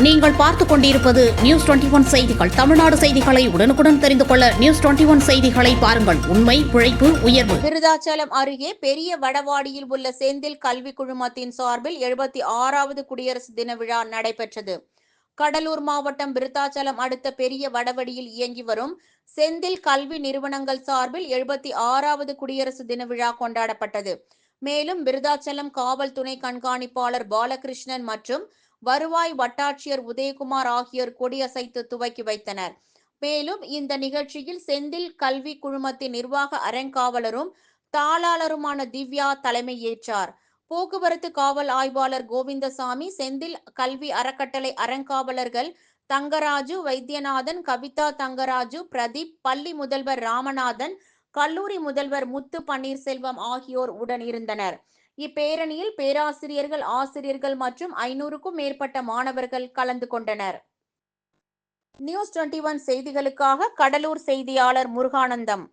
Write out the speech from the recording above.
நீங்கள் பார்த்துக் கொண்டிருப்பது நியூஸ் டுவெண்டி ஒன் செய்திகள். தமிழ்நாடு செய்திகளை உடனுக்குடன் தெரிந்து கொள்ள நியூஸ் டுவெண்டி ஒன் செய்திகளை பாருங்கள். உண்மை உழைப்பு உயர்வு. விருதாச்சலம் அருகே பெரிய வடவாடியில் உள்ள செந்தில் கல்வி குழுமத்தின் சார்பில் எழுபத்தி ஆறாவது குடியரசு தின விழா நடைபெற்றது. கடலூர் மாவட்டம் விருத்தாச்சலம் அடுத்த பெரிய வடவடியில் இயங்கி வரும் செந்தில் கல்வி நிறுவனங்கள் சார்பில் எழுபத்தி ஆறாவது குடியரசு தின விழா கொண்டாடப்பட்டது. மேலும் விருதாச்சலம் காவல் துணை கண்காணிப்பாளர் பாலகிருஷ்ணன் மற்றும் வருவாய் வட்டாட்சியர் உதயகுமார் ஆகியோர் கொடியசைத்து துவக்கி வைத்தனர். மேலும் இந்த நிகழ்ச்சியில் செந்தில் கல்வி குழுமத்தின் நிர்வாக அறங்காவலரும் தாளாளருமான திவ்யா தலைமையேற்றார் போக்குவரத்து காவல் ஆய்வாளர் கோவிந்தசாமி செந்தில் கல்வி அறக்கட்டளை அறங்காவலர்கள் தங்கராஜு வைத்தியநாதன் கவிதா தங்கராஜு பிரதீப் பள்ளி முதல்வர் ராமநாதன் கல்லூரி முதல்வர் முத்து பன்னீர்செல்வம் ஆகியோர் உடன் இருந்தனர். இப்பேரணியில் பேராசிரியர்கள் ஆசிரியர்கள் மற்றும் ஐநூறுக்கும் மேற்பட்ட மாணவர்கள் கலந்து கொண்டனர். நியூஸ் டுவெண்டி ஒன் செய்திகளுக்காக கடலூர் செய்தியாளர் முருகானந்தம்.